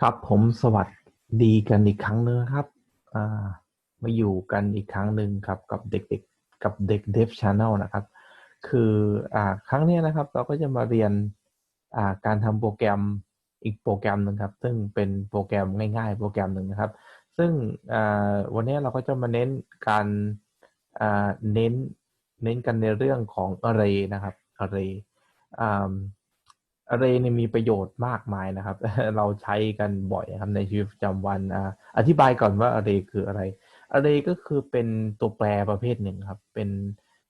ครับผมสวัสดีกันอีกครั้งหนึงครับอ่ามาอยู่กันอีกครั้งหนึ่งครับกับเด็กๆกับเด็ก Dev Channel นะครับ คืออ่าครั้งนี้นะครับ เราก็จะมาเรียนอ่าการทำโปรแกรมอีกโปรแกรมหนึ่งครับ ซึ่งเป็นโปรแกรมง่าย ๆ โปรแกรมหนึ่งนะครับ ซึ่งอ่าวันนี้เราก็จะมาเน้นการอ่าเน้นเน้นกันในเรื่องของ array นะครับ array อ่า array เนี่ยมีประโยชน์มากมายนะครับ เราใช้กันบ่อยครับในชีวิตประจำวันอธิบายก่อนว่า array คืออะไร array ก็คือเป็นตัวแปรประเภทหนึ่งครับ เป็น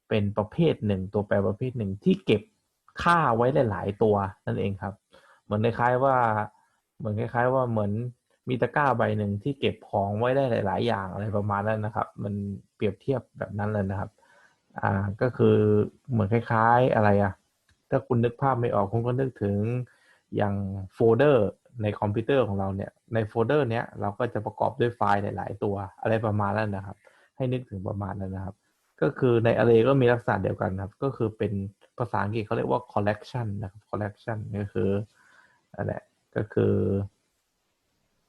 เป็นประเภทหนึ่ง ตัวแปรประเภทหนึ่งที่เก็บค่าไว้หลาย ๆ ตัวนั่นเองครับ เหมือนคล้ายๆว่า เหมือนคล้าย ๆ ว่าเหมือนมีตะกร้าใบหนึ่งที่เก็บของไว้ได้หลาย ๆ อย่างอะไรประมาณนั้นนะครับ มันเปรียบเทียบแบบนั้นเลยนะครับ อ่าก็คือเหมือนคล้าย ๆ อะไรอะ ถ้าคุณนึกภาพไม่ออกคุณก็นึกถึงอย่างโฟลเดอร์ในคอมพิวเตอร์ของเราเนี่ย ในโฟลเดอร์เนี้ยเราก็จะประกอบด้วยไฟล์หลาย ๆ ตัวอะไรประมาณนั้นนะครับ ให้นึกถึงประมาณนั้นนะครับ ก็คือใน array ก็มีลักษณะเดียวกันครับ ก็คือเป็นภาษาอังกฤษเขาเรียกว่า collection นะครับ collection ก็คืออะไรก็คือ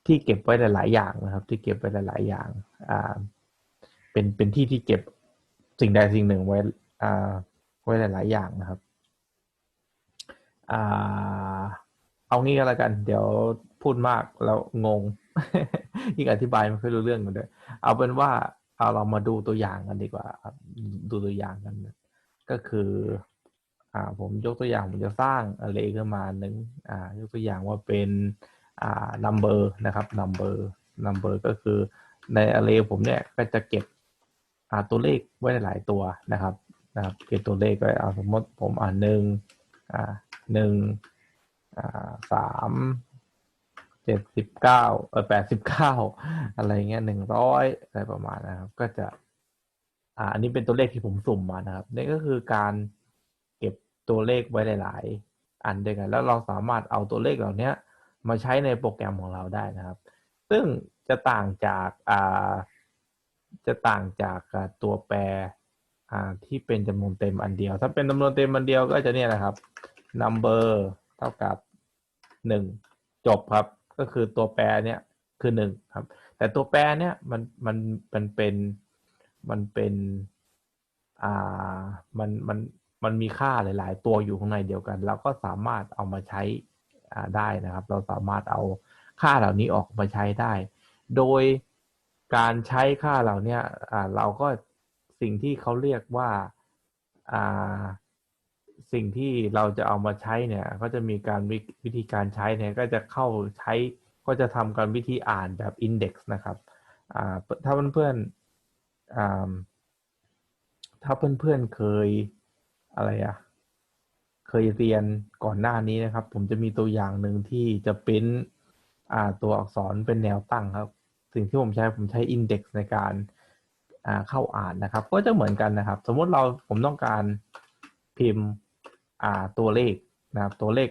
ที่เก็บไว้หลาย ๆ อย่างนะครับ ที่เก็บไว้หลาย ๆ อย่างอ่าเป็นเป็นที่ที่เก็บสิ่งใดสิ่งหนึ่งไว้อ่าไว้หลาย ๆ อย่างนะครับ อ่า เอางี้ก็แล้วกัน เดี๋ยวพูดมากแล้วงง ยิ่งอธิบายไม่ค่อยรู้เรื่องกันด้วย เอาเป็นว่าเอาเรามาดูตัวอย่างกันดีกว่าดูตัวอย่างกัน ก็คือ อ่า ผมยกตัวอย่างผมจะสร้าง array ขึ้นมาหนึ่งอ่า ยกตัวอย่างว่าเป็นอ่า number นะครับ number number ก็คือใน array ผมเนี่ยก็จะเก็บอ่าตัวเลขไว้หลายตัวนะครับนะครับ เก็บตัวเลขไว้เอาสมมติผมอ่านหนึ่งอ่า หนึ่งสามเจ็ดสิบเก้าเออแปดสิบเก้าอะไรเงี้ยหนึ่งร้อยอะไรประมาณนะครับ ก็จะ อ่า อันนี้เป็นตัวเลขที่ผมสุ่มมานะครับนี่ก็คือการเก็บตัวเลขไว้หลาย ๆ อันด้วยกัน แล้วเราสามารถเอาตัวเลขเหล่านี้มาใช้ในโปรแกรมของเราได้นะครับ ซึ่งจะต่างจากอ่าจะต่างจากตัวแปรอ่าที่เป็นจำนวนเต็มอันเดียว ถ้าเป็นจำนวนเต็มอันเดียวก็จะเนี่ยนะครับ number เท่ากับหนึ่งจบครับ ก็คือตัวแปรเนี่ยคือหนึ่งครับ แต่ตัวแปรเนี่ยมันมันมันเป็นมันเป็นอ่ามันมันมันมีค่าหลาย ๆ ตัวอยู่ข้างในเดียวกัน เราก็สามารถเอามาใช้อ่าได้นะครับ เราสามารถเอาค่าเหล่านี้ออกมาใช้ได้ โดยการใช้ค่าเหล่านี้อ่าเราก็สิ่งที่เขาเรียกว่าอ่า สิ่งที่เราจะเอามาใช้เนี่ย ก็จะมีการวิวิธีการใช้เนี่ย ก็จะเข้าใช้ก็จะทำการวิธีอ่านแบบ index นะครับถ้าเพื่อนๆอ่าถ้าเพื่อนๆเคยอะไรอะเคยเรียนก่อนหน้านี้นะครับ ผมจะมีตัวอย่างหนึ่งที่จะเป็นตัวอักษรเป็นแนวตั้งครับ สิ่งที่ผมใช้ผมใช้ index ในการเข้าอ่านนะครับ ก็จะเหมือนกันนะครับ สมมติเราผมต้องการพิมพ์ ตัวเลขนะครับตัวเลข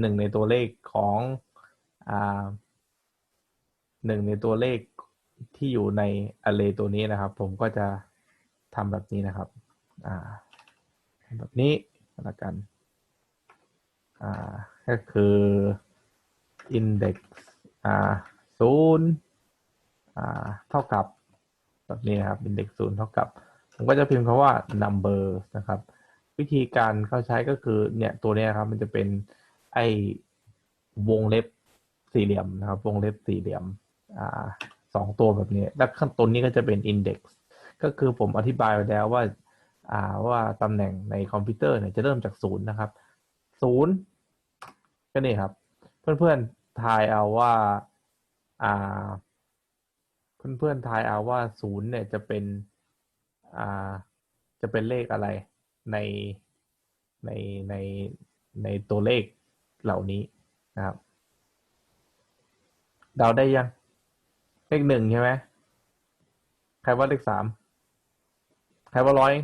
หนึ่งในตัวเลขของอ่าหนึ่งในตัวเลขที่อยู่ใน array ตัวนี้นะครับ ผมก็จะทำแบบนี้นะครับอ่าแบบนี้ล้วกันอ่าก็คือ index อ่าศูนย์อ่าเท่ากับแบบนี้นะครับ index ศูนย์เท่ากับ ผมก็จะพิมพ์คำว่า number นะครับ วิธีการเขาใช้ก็คือ เนี่ยตัวเนี้ยครับ มันจะเป็นไอ้วงเล็บสี่เหลี่ยมนะครับ วงเล็บสี่เหลี่ยม อ่าสองตัวแบบนี้ แล้วข้างต้นนี้ก็จะเป็น index ก็คือผมอธิบายไปแล้วว่า อ่าว่าตำแหน่งในคอมพิวเตอร์เนี่ยจะเริ่มจากศูนย์นะครับศูนย์ก็นี่ครับ เพื่อนๆทายเอาว่า อ่า เพื่อนๆทายเอาว่าศูนย์เนี่ยจะเป็น อ่า จะเป็นเลขอะไร ในในในในตัวเลขเหล่านี้นะครับเดาได้ยัง เลขหนึ่งใช่ไหมใครว่าเลขสามใครว่าร้อย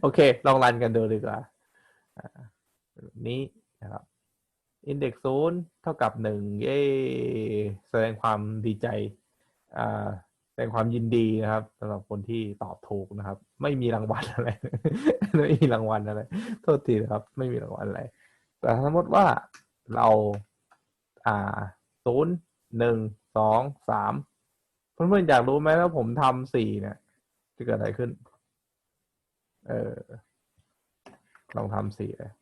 โอเค ลองรันกันดูดีกว่านี้นะครับ index ศูนย์เท่ากับหนึ่งเย้แสดงความดีใจอ่า ดงความยินดีนะครับสำหรับคนที่ตอบถูกนะครับ ไม่มีรางวัลอะไร ไม่มีรางวัลอะไร โทษทีนะครับ ไม่มีรางวัลอะไร แต่สมมติว่าเรา อ่าศูนย์หนึ่งสองสามเพื่อนๆอยากรู้ไหมว่าผมทำสี่เนี่ย จะเกิดอะไรขึ้น เออลองทำสี่เลย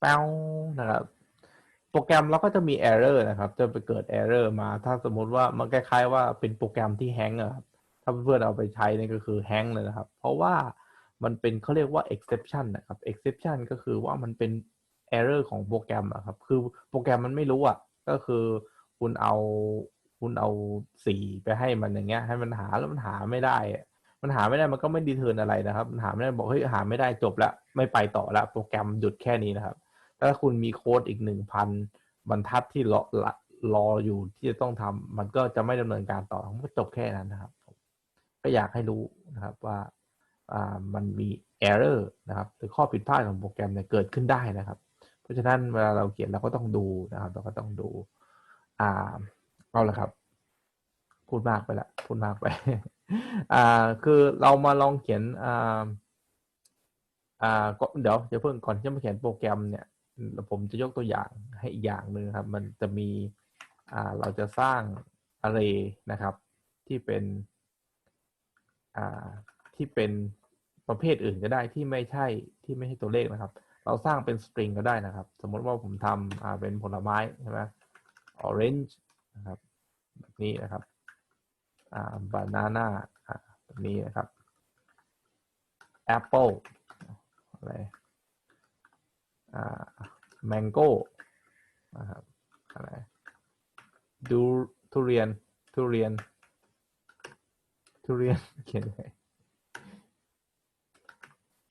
แป้วนะครับ โปรแกรมเราก็จะมี error นะครับ จะไปเกิด error มา ถ้าสมมุติว่ามันคล้ายๆว่าเป็นโปรแกรมที่แฮงก์อะครับ ถ้าเพื่อนเอาไปใช้นี่ก็คือแฮงก์เลยนะครับ เพราะว่ามันเป็นเขาเรียกว่า exception นะครับ exception ก็คือว่ามันเป็น error ของโปรแกรมอะครับ คือโปรแกรมมันไม่รู้อะก็คือคุณเอาคุณเอาสีไปให้มันอย่างเงี้ย ให้มันหาแล้วมันหาไม่ได้ มันหาไม่ได้มันก็ไม่ดีเทิร์นอะไรนะครับ มันหาไม่ได้บอกเฮ้ยหาไม่ได้จบล้วไม่ไปต่อล้วโปรแกรมหยุดแค่นี้นะครับ ถ้าคุณมีโค้ดอีกหนึ่งพันบรรทัดที่รอรออยู่ที่จะต้องทำมันก็จะไม่ดำเนินการต่อมันก็จบแค่นั้นนะครับ ก็อยากให้รู้นะครับว่าอ่ามันมี error นะครับหรือข้อผิดพลาดของโปรแกรมเนี่ยเกิดขึ้นได้นะครับ เพราะฉะนั้นเวลาเราเขียนเราก็ต้องดูนะครับ เราก็ต้องดูอ่าเอาละครับ พูดมากไปละพูดมากไปอ่าคือเรามาลองเขียนอ่าอ่าก็เดี๋ยวจะเพิ่งก่อนที่จะมาเขียนโปรแกรมเนี่ย ผมจะยกตัวอย่างให้อีกอย่างหนึ่งครับ มันจะมีอ่าเราจะสร้าง array นะครับ ที่เป็นอ่าที่เป็นประเภทอื่นก็ได้ที่ไม่ใช่ที่ไม่ใช่ตัวเลขนะครับ เราสร้างเป็นสตริงก็ได้นะครับ สมมติว่าผมทำอ่าเป็นผลไม้ใช่ไหม orange นะครับแบบนี้นะครับอ่า banana อ่าแบบนี้นะครับ apple อะไร อ่า mango นะครับอะไรดูทุเรียนทุเรียน ทุเรียนเขียนยังไง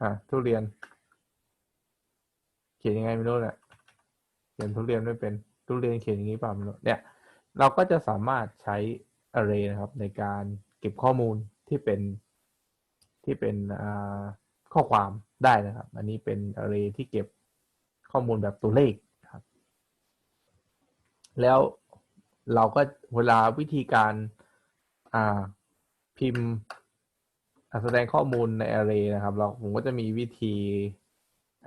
อ่าทุเรียน เขียนยังไงไม่รู้เนี่ยเขียนทุเรียนไม่เป็นทุเรียนเขียนอย่างนี้เปล่าไม่รู้เนี่ย เราก็จะสามารถใช้ array นะครับ ในการเก็บข้อมูลที่เป็นที่เป็นข้อความได้นะครับ อันนี้เป็น array ที่เก็บ ข้อมูลแบบตัวเลขครับ แล้วเราก็เวลาวิธีการอ่าพิมพ์แสดงข้อมูลใน array นะครับ เราผมก็จะมีวิธี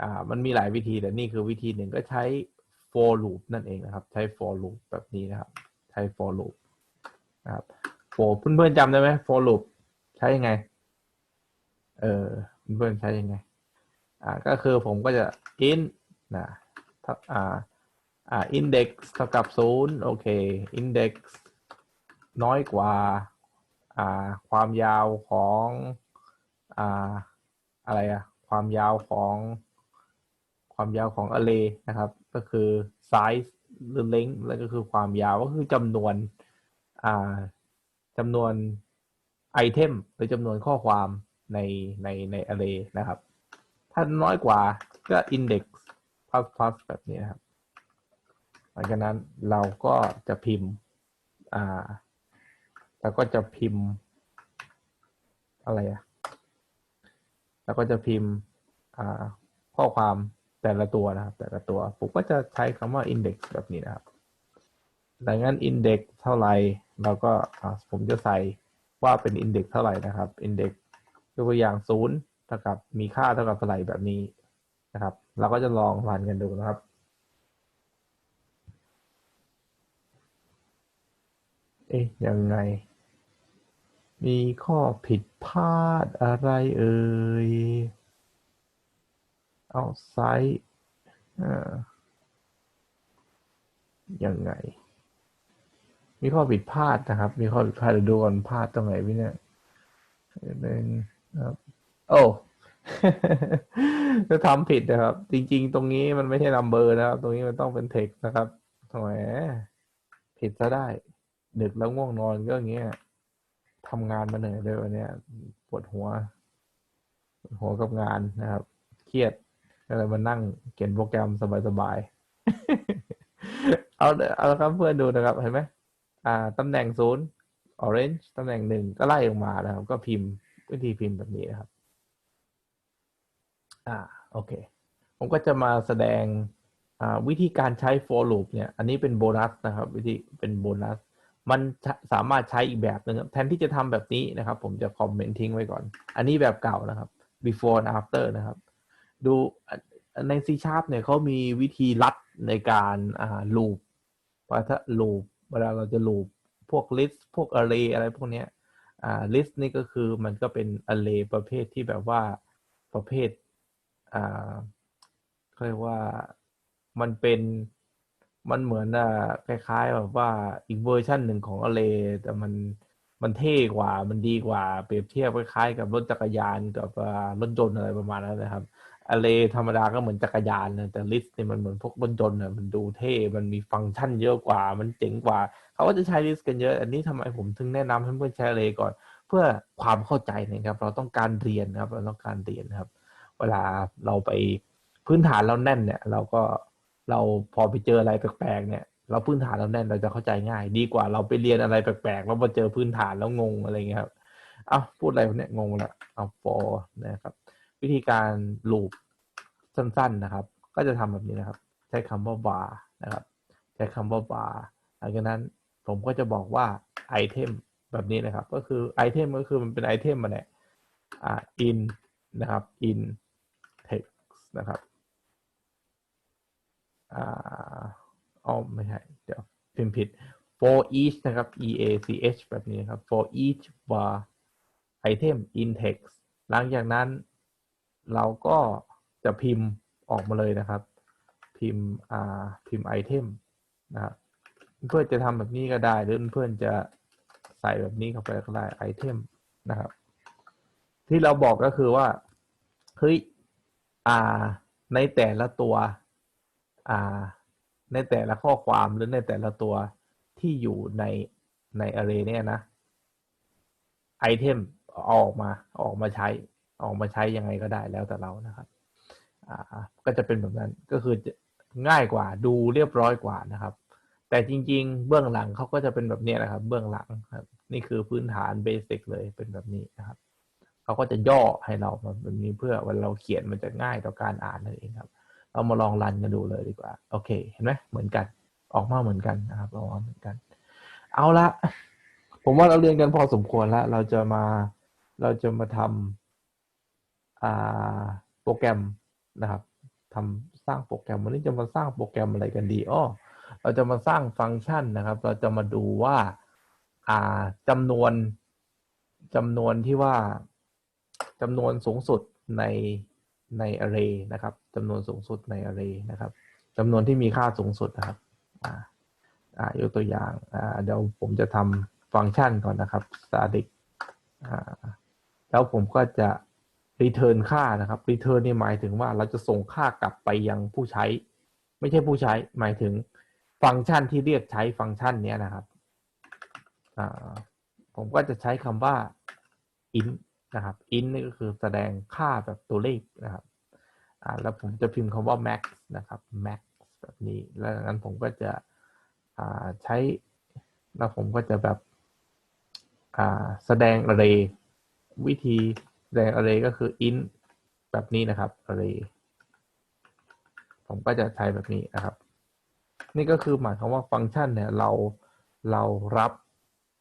อ่ามันมีหลายวิธีแต่นี่คือวิธีหนึ่งก็ใช้ for loop นั่นเองนะครับ ใช้ for loop แบบนี้นะครับ ใช้ for loop นะครับ for เพื่อนๆจำได้ไหม for loop ใช้ยังไง เออเพื่อนๆใช้ยังไง อ่าก็คือผมก็จะ int นะถ้าอ่าอ่า index เท่ากับศูนย์โอเค index น้อยกว่าอ่าความยาวของอ่าอะไรอะความยาวของความยาวของ array นะครับ ก็คือ size หรือ length แล้วก็คือความยาวก็คือจำนวนอ่าจำนวนไอเทมหรือจำนวนข้อความในในใน array นะครับ ถ้าน้อยกว่าก็ index plus plus แบบนี้ครับหลังจากนั้นเราก็จะพิมพ์อ่าแล้วก็จะพิมพ์ อะไรอะแล้วก็จะพิมพ์อ่าข้อความแต่ละตัวนะครับ แต่ละตัวผมก็จะใช้คำว่า index แบบนี้นะครับดังนั้น index เท่าไหร่เราก็อ่าผมจะใส่ว่าเป็น index เท่าไหร่นะครับ index ยกตัวอย่างศูนย์เท่ากับมีค่าเท่ากับเท่าไหร่แบบนี้ นะครับ เราก็จะลองรันกันดูนะครับเอ๊ะยังไง มีข้อผิดพลาดอะไรเอ่ย เอาไซต์อ่ายังไง มีข้อผิดพลาดนะครับ มีข้อผิดพลาดดูก่อนพลาดตรงไหนวิเนี่ยหนึ่งนะครับ โอ้ จะทำผิดนะครับ จริง ๆ ตรงนี้มันไม่ใช่ number นะครับ ตรงนี้มันต้องเป็น text นะครับแหมผิดซะได้ดึกแล้วง่วงนอนก็อย่างเงี้ยทำงานมาเหนื่อยเลยวันนี้ปวดหัวปวดหัวกับงานนะครับ เครียดก็เลยมานั่งเขียนโปรแกรมสบายๆ เอาเอาละครับเพื่อนดูนะครับ เห็นไหมอ่าตำแหน่งศูนย์ orange ตำแหน่งหนึ่งก็ไล่ลงมานะครับ ก็พิมพ์วิธีพิมพ์แบบนี้นะครับ อ่าโอเค ผมก็จะมาแสดงวิธีการใช้ for loop เนี่ย อันนี้เป็นโบนัสนะครับ วิธีเป็นโบนัส มันสามารถใช้อีกแบบหนึ่งแทนที่จะทำแบบนี้นะครับ ผมจะคอมเมนต์ทิ้งไว้ก่อน อันนี้แบบเก่านะครับ before and after นะครับ ดูใน C sharp เนี่ยเขามีวิธีลัดในการอ่า loop ว่าถ้า loop เวลาเราจะ loop พวก list พวก array อะไรพวกเนี้ยอ่า list นี่ก็คือมันก็เป็น array ประเภทที่แบบว่าประเภท อ่าเรียกว่ามันเป็นมันเหมือนอะคล้ายๆแบบว่าอีกเวอร์ชันหนึ่งของ array แต่มันมันเท่กว่า มันดีกว่า เปรียบเทียบคล้ายๆกับรถจักรยานกับรถยนต์อะไรประมาณนั้นนะครับอะไรธรรมดาก็เหมือนจักรยานนะแต่ลิสต์เนี่ยมันเหมือนพวกรถยนต์น่ะมันดูเท่ มันมีฟังก์ชันเยอะกว่า มันเจ๋งกว่า เขาก็จะใช้ลิสต์กันเยอะ อันนี้ทำไมผมถึงแนะนำให้เพื่อนใช้อเลก่อน เพื่อความเข้าใจนะครับ เราต้องการเรียนนะครับ เราต้องการเรียนครับ เวลาเราไปพื้นฐานเราแน่นเนี่ย เราก็เราพอไปเจออะไรแปลกๆเนี่ยเราพื้นฐานเราแน่นเราจะเข้าใจง่าย ดีกว่าเราไปเรียนอะไรแปลกๆแล้วมาเจอพื้นฐานแล้วงงอะไรเงี้ยครับเอาพูดอะไรเนี่ยงงละเอา for นะครับ วิธีการ loop สั้น ๆนะครับ ก็จะทำแบบนี้นะครับ ใช้คำว่า var นะครับ ใช้คำว่า var หลังจากนั้นผมก็จะบอกว่า item แบบนี้นะครับ ก็คือ item ก็คือมันเป็น item มมาเนี่ยอ่า in นนะครับ in text นะครับอ่าอ๋อไม่ใช่เดี๋ยวพิมพ์ผิด for each นะครับ e a c h แบบนี้ครับ for each var item in text หลังจากนั้น เราก็จะพิมพ์ออกมาเลยนะครับ พิมพ์อ่าพิมพ์ไอเทมนะครับเพื่อนจะทำแบบนี้ก็ได้หรือเพื่อนจะใส่แบบนี้เข้าไปก็ได้ไอเทมนะครับ ที่เราบอกก็คือว่าเฮ้ย อ่า ในแต่ละตัว อ่า ในแต่ละข้อความหรือในแต่ละตัวที่อยู่ในใน array เนี่ยนะไอเทมออกมาออกมาใช้ออกมาใช้ยังไงก็ได้แล้วแต่เรานะครับ อ่า ก็จะเป็นแบบนั้นก็คือง่ายกว่าดูเรียบร้อยกว่านะครับ แต่จริง ๆ เบื้องหลังเขาก็จะเป็นแบบนี้นะครับ เบื้องหลังครับ นี่คือพื้นฐานเบสิกเลยเป็นแบบนี้นะครับ เขาก็จะย่อให้เรามาแบบนี้เพื่อเวลาเราเขียนมันจะง่ายต่อการอ่านนั่นเองครับ เรามาลองรันกันดูเลยดีกว่า โอเค เห็นไหมเหมือนกัน ออกมาเหมือนกันนะครับออกมาเหมือนกัน เอาละผมว่าเราเรียนกันพอสมควรแล้วเราจะมาเราจะมาทำโปรแกรมนะครับทำสร้างโปรแกรมวันนี้จะมาสร้างโปรแกรมอะไรกันดีอ้อเราจะมาสร้างฟังก์ชันนะครับ เราจะมาดูว่าอ่าจำนวนจำนวนที่ว่า จำนวนสูงสุดในใน array นะครับจำนวนสูงสุดใน array นะครับจำนวนที่มีค่าสูงสุดนะครับอ่าอ่ายกตัวอย่างอ่าเดี๋ยวผมจะทำฟังก์ชันก่อนนะครับ static อ่าแล้วผมก็จะ return ค่านะครับ return นี่หมายถึงว่าเราจะส่งค่ากลับไปยังผู้ใช้ ไม่ใช่ผู้ใช้หมายถึงฟังก์ชันที่เรียกใช้ฟังก์ชันนี้นะครับอ่าผมก็จะใช้คำว่า int นะครับ int นี่ก็คือแสดงค่าแบบตัวเลขนะครับอ่าแล้วผมจะพิมพ์คำว่า max นะครับ max แบบนี้ แล้วงั้นผมก็จะอ่าใช้ แล้วผมก็จะแบบอ่าแสดง array วิธีแสดง array ก็คือ int แบบนี้นะครับ array ผมก็จะใช้แบบนี้นะครับ นี่ก็คือหมายความว่าฟังก์ชันเนี่ยเราเรารับ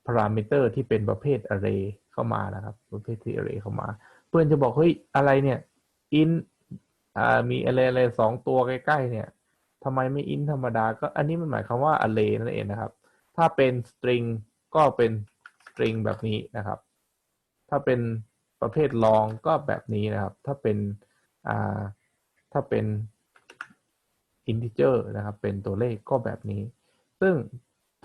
พารามิเตอร์ที่เป็นประเภท array เข้ามานะครับ ประเภทที่ array เข้ามา เพื่อนจะบอก เฮ้ย อะไรเนี่ย int อ่ามี array อะไรสองตัวใกล้ๆเนี่ยทำไมไม่ int ธรรมดา ก็อันนี้มันหมายความว่า array นั่นเองนะครับ ถ้าเป็น string ก็เป็น string แบบนี้นะครับ ถ้าเป็นประเภท long ก็แบบนี้นะครับ ถ้าเป็นอ่าถ้าเป็น integer นะครับ เป็นตัวเลขก็แบบนี้ ซึ่ง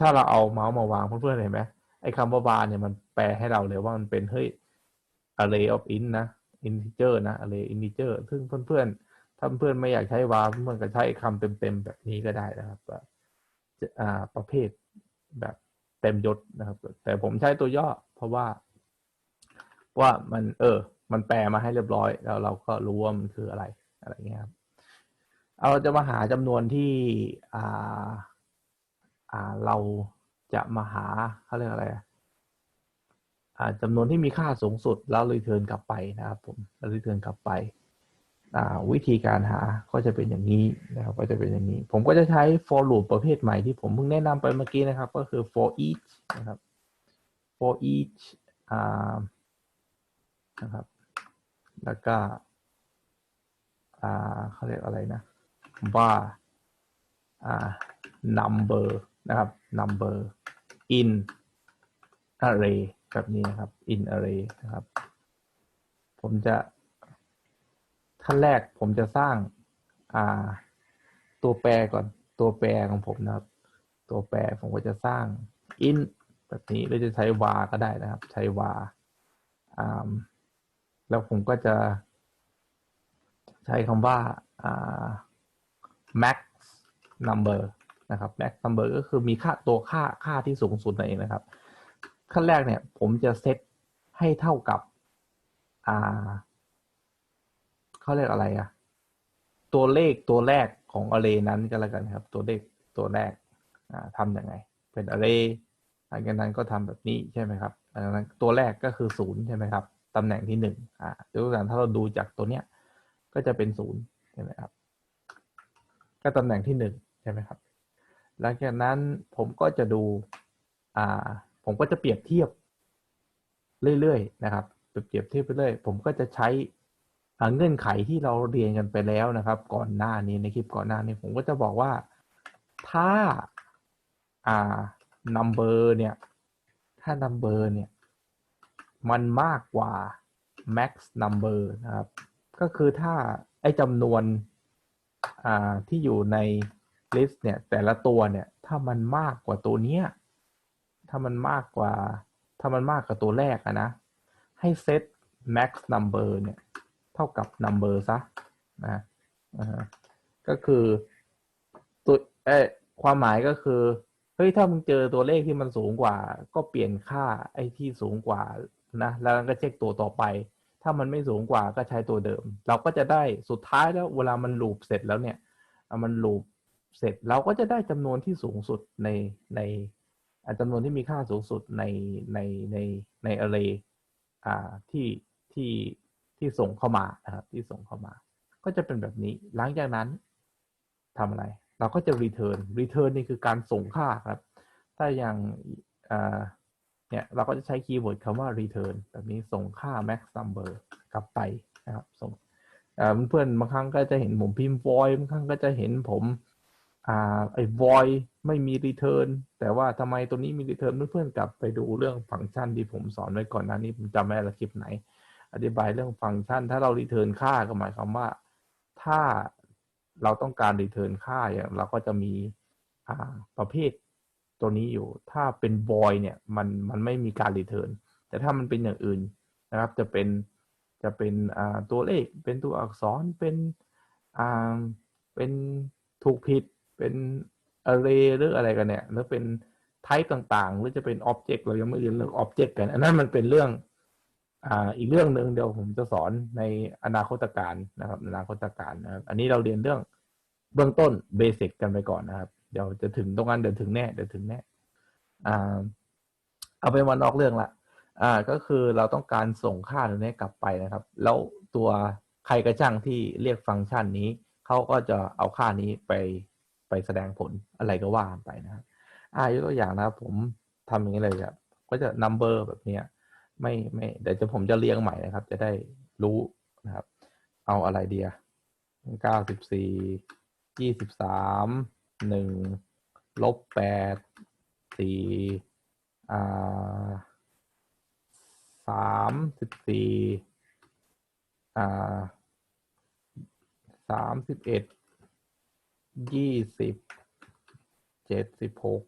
ถ้าเราเอาเมาส์มาวางเพื่อนๆเห็นไหม ไอ้คำว่า var เนี่ยมันแปลให้เราเลยว่ามันเป็นเฮ้ย array of int นะ integer นะ array integer ซึ่งเพื่อนๆ ถ้าเพื่อนไม่อยากใช้ var เพื่อนก็ใช้คำเต็มๆ แบบนี้ก็ได้นะครับแบบอ่าประเภทแบบเต็มยศนะครับ แต่ผมใช้ตัวย่อเพราะว่า ว่ามันเออ มันแปลมาให้เรียบร้อยแล้วเราก็รู้ว่ามันคืออะไรอะไรเงี้ยครับเราจะมาหาจำนวนที่อ่าอ่าเรา จะมาหาเขาเรียกอะไรอ่าจำนวนที่มีค่าสูงสุดแล้วรีเทิร์นกลับไปนะครับผมแล้วรีเทิร์นกลับไปวิธีการหาก็จะเป็นอย่างนี้นะครับก็จะเป็นอย่างนี้ ผมก็จะใช้ for loop ประเภทใหม่ที่ผมเพิ่งแนะนำไปเมื่อกี้นะครับ ก็คือ for each นะครับ for each นะครับ แล้วก็เขาเรียกอะไรนะ var อ่า number นะครับ number in array แบบนี้นะครับ in array นะครับ ผมจะขั้นแรกผมจะสร้างาตัวแปรก่อนตัวแปรของผมนะครับ ตัวแปรผมก็จะสร้าง in แบบนี้หรือจะใช้ var ก็ได้นะครับ ใช้ var อ่าแล้วผมก็จะ ใช้คำว่า max number นะครับ max number ก็คือมีค่าตัวค่าค่าที่สูงสุดนั่นเองนะครับ ขั้นแรกเนี่ย ผมจะเซตให้เท่ากับ อ่าเขาเรียกอะไรอะตัวเลขตัวแรกของ array นั้นก็แล้วกันครับ ตัวเลขตัวแรกอ่าทำยังไง เป็น array หลังจากนั้นก็ทำแบบนี้ใช่ไหมครับหลังจากนั้นตัวแรกก็คือศูนย์ใช่ไหมครับตำแหน่งที่หนึ่งอ่ายกตัวอย่างถ้าเราดูจากตัวเนี้ยก็จะเป็นศูนย์ใช่ไหมครับ ก็ตำแหน่งที่หนึ่งใช่ไหมครับ หลังจากนั้นผมก็จะดูอ่าผมก็จะเปรียบเทียบเรื่อยๆนะครับเปรียบเทียบไปเรื่อยผมก็จะใช้เงื่อนไขที่เราเรียนกันไปแล้วนะครับ ก่อนหน้านี้ในคลิปก่อนหน้านี้ผมก็จะบอกว่าถ้าอ่า number เนี่ย ถ้า number เนี่ย มันมากกว่า max number นะครับ ก็คือถ้าไอ้จำนวนอ่าที่อยู่ใน list เนี่ยแต่ละตัวเนี่ยถ้ามันมากกว่าตัวเนี้ยถ้ามันมากกว่า ถ้ามันมากกว่าตัวแรกอะนะ ให้เซต max number เนี่ยเท่ากับ number ซะนะอ่าก็คือตัวเอ้ความหมายก็คือเฮ้ยถ้ามึงเจอตัวเลขที่มันสูงกว่า ก็เปลี่ยนค่าไอ้ที่สูงกว่านะแล้วก็เช็คตัวต่อไป ถ้ามันไม่สูงกว่าก็ใช้ตัวเดิม เราก็จะได้สุดท้ายแล้วเวลามันลูปเสร็จแล้วเนี่ยอะมันลูป เสร็จเราก็จะได้จำนวนที่สูงสุดในในจำนวนที่มีค่าสูงสุดในในในใน array อ่าที่ที่ที่ส่งเข้ามานะครับที่ส่งเข้ามา ก็จะเป็นแบบนี้ หลังจากนั้นทำอะไร เราก็จะ return return นี่คือการส่งค่าครับ ถ้าอย่างอ่าเนี่ยเราก็จะใช้คีย์เวิร์ดคำว่า return แบบนี้ส่งค่า max number กลับไปนะครับส่งอ่าเพื่อนบางครั้งก็จะเห็นผมพิมพ์ void บางครั้งก็จะเห็นผม อ่าไอ้ void ไม่มี return แต่ว่าทำไมตัวนี้มี return เพื่อนๆกลับไปดูเรื่องฟังก์ชันที่ผมสอนไว้ก่อนหน้านี้ผมจำไม่ได้ละคลิปไหน อธิบายเรื่องฟังก์ชัน ถ้าเรา return ค่าก็หมายความว่า ถ้าเราต้องการ return ค่าอย่างเราก็จะมีอ่าประเภทตัวนี้อยู่ ถ้าเป็น void เนี่ยมันมันไม่มีการ return แต่ถ้ามันเป็นอย่างอื่นนะครับจะเป็นจะเป็นตัวเลขเป็นตัวอักษรเป็นเป็นถูกผิด เป็น array หรืออะไรกันเนี่ยหรือเป็น type ต่างๆ หรือจะเป็น object เรายังไม่เรียนเรื่อง object กัน อันนั้นมันเป็นเรื่องอ่าอีกเรื่องหนึ่งเดี๋ยวผมจะสอนในอนาคตการนะครับ อนาคตการนะครับ อันนี้เราเรียนเรื่องเบื้องต้นเบสิกกันไปก่อนนะครับ เดี๋ยวจะถึงตรงนั้นเดี๋ยวถึงแน่เดี๋ยวถึงแน่อ่าเอาเป็นวันนอกเรื่องละอ่าก็คือเราต้องการส่งค่าตรงนี้กลับไปนะครับ แล้วตัวใครกระช่างที่เรียกฟังก์ชันนี้เขาก็จะเอาค่านี้ไป ไปแสดงผลอะไรก็ว่าไปนะครับอ่ายกตัวอย่างนะครับผมทำอย่างนี้เลยครับก็จะ number แบบเนี้ยไม่ไม่เดี๋ยวจะผมจะเรียงใหม่นะครับ จะได้รู้นะครับ เอาอะไรเดียเก้าสิบสี่ยี่สิบสามหนึ่งลบแปดสี่อ่าสามสิบสี่อ่าสามสิบเอ็ด ยี่สิบเจ็ดสิบหก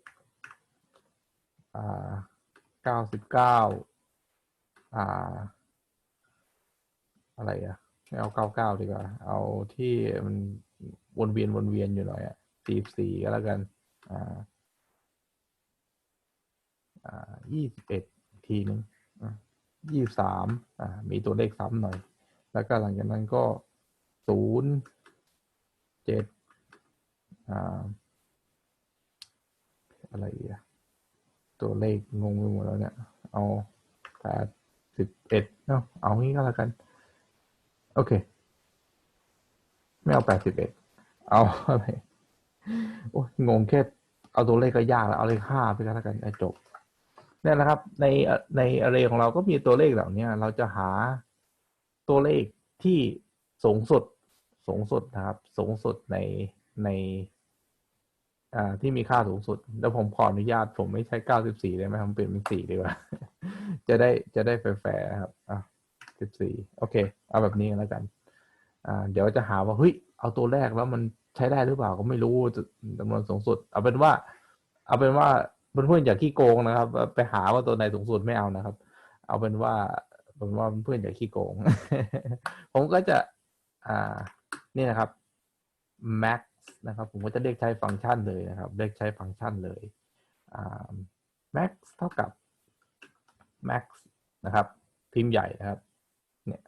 อ่าเก้าสิบเก้าอ่า อะไรอะไม่เอาเก้าเก้าดีกว่า เอาที่มันวนเวียนวนเวียนอยู่หน่อยอะสี่สี่ก็แล้วกัน อ่า อ่ายี่สิบเอ็ดทีหนึ่งยี่สามอ่า มีตัวเลขซ้ำหน่อย แล้วก็หลังจากนั้นก็ศูนย์เจ็ด อ่าอะไรอะตัวเลขงงไปหมดแล้วเนี่ย เอาแปดสิบเอ็ดเนาะเอางี้ก็แล้วกัน โอเค ไม่เอาแปดสิบเอ็ดเอาอะไรโอ้ยงงแค่เอาตัวเลขก็ยากแล้ว เอาเลขห้าไปก็แล้วกันจบเนี่ยนะครับ ในในอ r รของเราก็มีตัวเลขเหล่านี้เราจะหาตัวเลขที่สูงสุดสูงสุดนะครับ สูงสุดในใน ที่มีค่าสูงสุด แล้วผมขออนุญาตผมไม่ใช้94ได้ไหมผมเปลี่ยนเป็น4ดีกว่า จะได้จะได้แฟร์ครับอะ14โอเค เอาแบบนี้แล้วกัน อ่า เดี๋ยวจะหาว่าเฮ้ยเอาตัวแรกแล้วมันใช้ได้หรือเปล่าก็ไม่รู้จำนวนสูงสุด เอาเป็นว่า เอาเป็นว่าเพื่อนๆอย่าขี้โกงนะครับ ไปหาว่าตัวไหนสูงสุดไม่เอานะครับ เอาเป็นว่าเป็นว่าเพื่อนๆอย่าขี้โกง ผมก็จะ อ่า นี่นะครับ max นะครับ ผมก็จะเรียกใช้ฟังก์ชันเลยนะครับ เรียกใช้ฟังก์ชันเลย max เท่ากับ max นะครับ พิมพ์ใหญ่นะครับ เนี่ย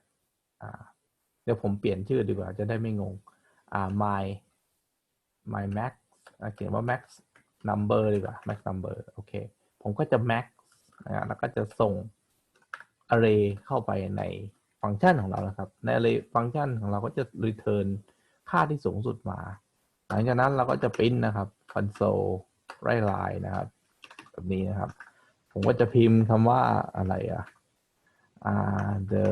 เดี๋ยวผมเปลี่ยนชื่อดีกว่า จะได้ไม่งง my my max เขียนว่า max number ดีกว่า max number โอเค ผมก็จะ max นะแล้วก็จะส่ง array เข้าไปในฟังก์ชันของเรานะครับ ใน array ฟังก์ชันของเราก็จะ return ค่าที่สูงสุดมา หลังจากนั้นเราก็จะพิมพ์นะครับ console ไร่ลายนะครับ แบบนี้นะครับ ผมก็จะพิมพ์คำว่าอะไรอะอ่า the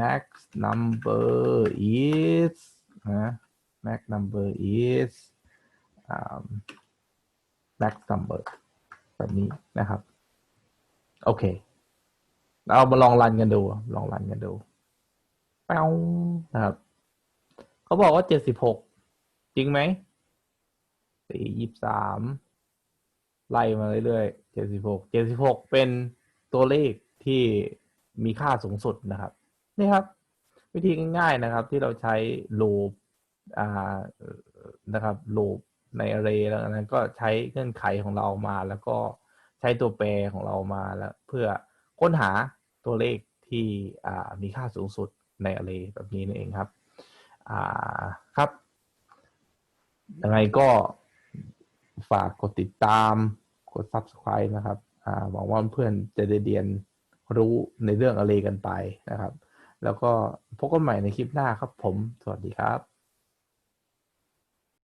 max number is นะ max number is um, max number แบบนี้นะครับ โอเค เรามาลองรันกันดู ลองรันกันดูแป้วนะครับ เขาบอกว่าเจ็ดสิบหก จริงไหมสี่ยี่สามไล่มาเรื่อยๆเจ็ดสิบหกเจ็ดสิบหกเป็นตัวเลขที่มีค่าสูงสุดนะครับ นี่ครับ วิธีง่ายๆนะครับ ที่เราใช้ loop อ่านะครับ loop ใน array แล้วนั้นก็ใช้เงื่อนไขของเรามา แล้วก็ใช้ตัวแปรของเรามาแล้ว เพื่อค้นหาตัวเลขที่มีค่าสูงสุดใน array แบบนี้นั่นเองครับครับ ยังไงก็ฝากกดติดตาม กด subscribe นะครับหวังว่าเพื่อนจะได้เรียนรู้ในเรื่องอะไรกันไปนะครับ แล้วก็พบกันใหม่ในคลิปหน้าครับผม สวัสดีครับ